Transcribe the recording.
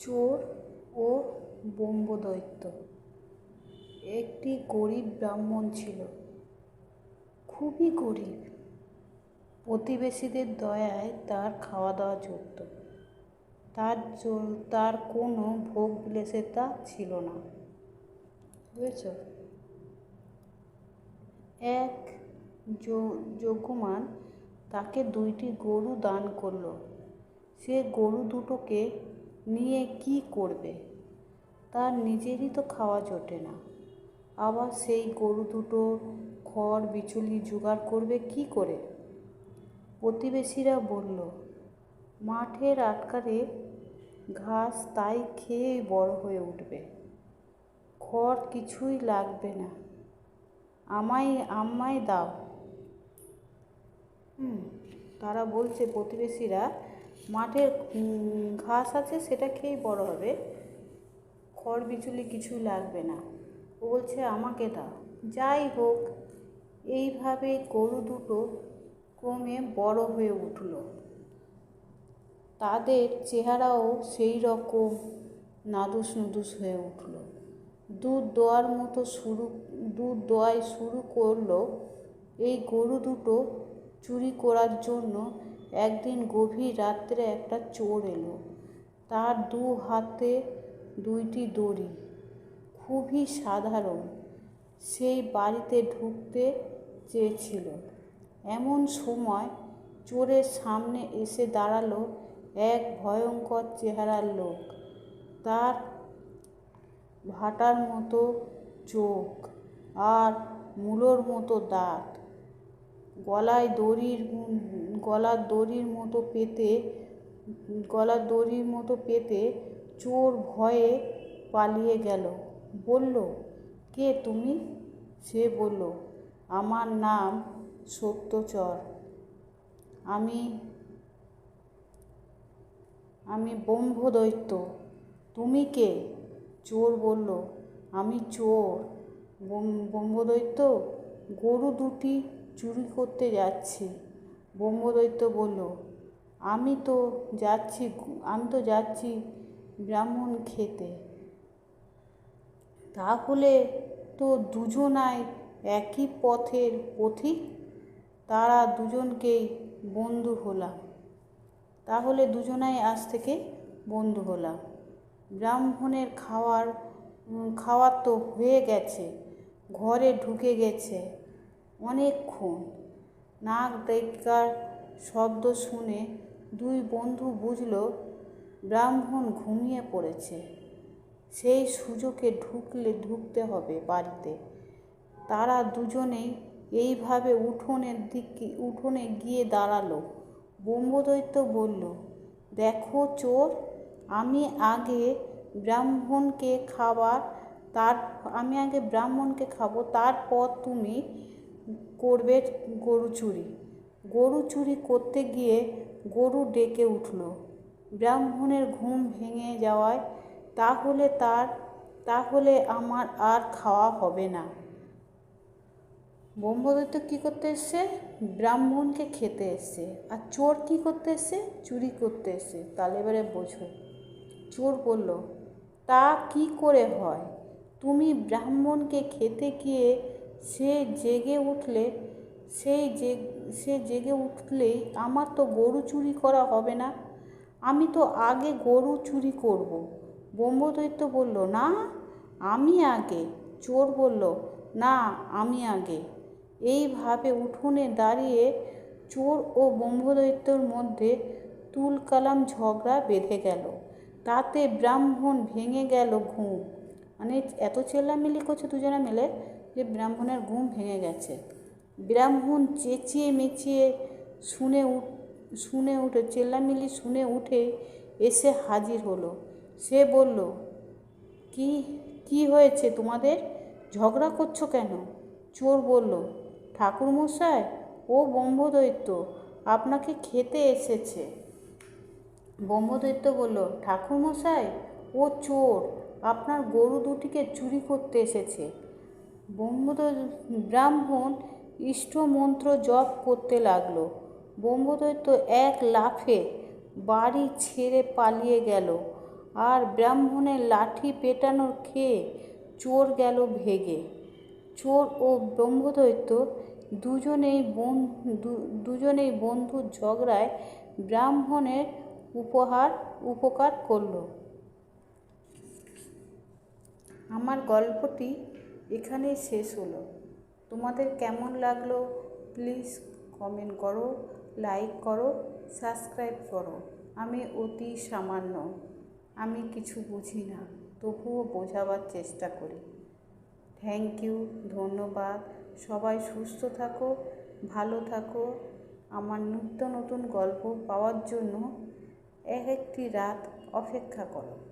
চোর ও ব্রহ্মদৈত্য। একটি গরিব ব্রাহ্মণ ছিল। খুবই গরিব। প্রতিবেশীদের দয়ায় তার খাওয়া দাওয়া চলত। তার তার কোনো ভোগ বিলাসিতা ছিল না। বুঝেছ? এক যজ্ঞমান তাকে দুইটি গরু দান করল। সে গরু দুটোকে নিয়ে কি করবে? তার নিজেরই তো খাওয়া জোটে না। আবার সেই গরু দুটো খড় বিচুলি জোগাড় করবে কি করে? প্রতিবেশীরা বলল, মাঠের আটকারে ঘাস তাই খেয়েই বড় হয়ে উঠবে। খড় কিছুই লাগবে না। আমায় আমায় দাও। হুম, তারা বলছে প্রতিবেশীরা মাঠের ঘাস আছে, সেটা খেয়েই বড় হবে। খড় বিচুলি কিছু লাগবে না। ও বলছে, আমাকে দাও। যাই হোক এইভাবে গরু দুটো ক্রমে বড় হয়ে উঠল। তাদের চেহারাও সেই রকম নাদুস নুদুস হয়ে উঠল। দুধ দোয়ার মতো শুরু, দুধ দোয়াই শুরু করল এই গরু দুটো চুরি করার জন্য একদিন গভীর রাত্রে একটা চোর এলো। তার দু হাতে দুইটি দড়ি। খুবই সাধারণ। সেই বাড়িতে ঢুকতে চেয়েছিল। এমন সময় চোরের সামনে এসে দাঁড়াল এক ভয়ঙ্কর চেহারার লোক। তার ভাটার মতো চোখ আর মূলোর মতো দাঁত। গলায় দড়ির গলার দড়ির মতো পেতে, গলার দড়ির মতো পেতে চোর ভয়ে পালিয়ে গেল। বলল, কে তুমি? সে বলল, আমার নাম সত্যচর। আমি আমি ব্রহ্মদৈত্য। তুমি কে? চোর বলল, আমি চোর। ব্রহ্ম- ব্রহ্মদৈত্য, গরু দুটি চুরি করতে যাচ্ছি। ব্রহ্মদৈত্য বলল, আমি তো যাচ্ছি আমি তো যাচ্ছি ব্রাহ্মণ খেতে। তাহলে তো দুজনায় একই পথের পথিক? তারা দুজনকেই বন্ধু হলাম। তাহলে দুজনাই আজ থেকে বন্ধু হলাম। ব্রাহ্মণের খাওয়ার খাওয়ার তো হয়ে গেছে, ঘরে ঢুকে গেছে অনেকক্ষণ। নাক ডাকার শব্দ শুনে দুই বন্ধু বুঝল, ব্রাহ্মণ ঘুমিয়ে পড়েছে। সেই সুযোগে ঢুকলে ঢুকতে হবে বাড়িতে। তারা দুজনেই এইভাবে উঠোনের দিকে, উঠোনে গিয়ে দাঁড়াল। ব্রহ্মদৈত্য বলল, দেখো চোর, আমি আগে ব্রাহ্মণকে খাবার, তার, আমি আগে ব্রাহ্মণকে খাব, তারপর তুমি করবে গরু চুরি। গরু চুরি করতে গিয়ে গরু ডেকে উঠল। ব্রাহ্মণের ঘুম ভেঙে যাওয়ায়, তাহলে তার, তাহলে আমার আর খাওয়া হবে না। ব্রহ্মদৈত্য কী করতে এসছে? ব্রাহ্মণকে খেতে এসছে। আর চোর কী করতে এসছে? চুরি করতে এসছে। তাহলে এবারে বোঝো। চোর বলল, তা কি করে হয়? তুমি ব্রাহ্মণকে খেতে গিয়ে সে জেগে উঠলে সেই যে সে জেগে উঠলেই আমার তো গরু চুরি করা হবে না। আমি তো আগে গরু চুরি করব। ব্রহ্মদৈত্য বলল, না, আমি আগে। চোর বলল, না, আমি আগে। এইভাবে উঠোনে দাঁড়িয়ে চোর ও ব্রহ্মদৈত্যর মধ্যে তুলকালাম ঝগড়া বেঁধে গেল। তাতে ব্রাহ্মণ ভেঙে গেল ঘুম। মানে এত চেল্লামিলি করছে দুজনে মিলে। যে ব্রাহ্মণের ঘুম ভেঙে গেছে। ব্রাহ্মণ চেঁচিয়ে মেচিয়ে শুনে উঠ, শুনে উঠে চেল্লামিলি শুনে উঠে এসে হাজির হলো। সে বলল, কি কি হয়েছে তোমাদের? ঝগড়া করছ কেন? চোর বলল, ঠাকুরমশাই, ও ব্রহ্মদৈত্য আপনাকে খেতে এসেছে। ব্রহ্মদৈত্য বলল, ঠাকুরমশাই, ও চোর আপনার গরু দুটিকে চুরি করতে এসেছে। ব্রহ্মদ, ব্রাহ্মণ ইষ্টমন্ত্র জপ করতে লাগল। ব্রহ্মদৈত্য এক লাফে বাড়ি ছেড়ে পালিয়ে গেল আর ব্রাহ্মণের লাঠি পেটানোর খেয়ে চোর গেল ভেগে। চোর ও ব্রহ্মদৈত্য দুজনেই বন দুজনেই বন্ধুর ঝগড়ায় ব্রাহ্মণের উপহার উপকার করল। আমার গল্পটি এখানেই শেষ হলো। তোমাদের কেমন লাগল? প্লিজ কমেন্ট করো লাইক করো সাবস্ক্রাইব করো। আমি অতি সামান্য। আমি কিছু বুঝি না, তবুও বোঝাবার চেষ্টা করি। থ্যাংক ইউ ধন্যবাদ। সবাই সুস্থ থাকো, ভালো থাকো। আমার নিত্য নতুন গল্প পাওয়ার জন্য এক একটি রাত অপেক্ষা করো।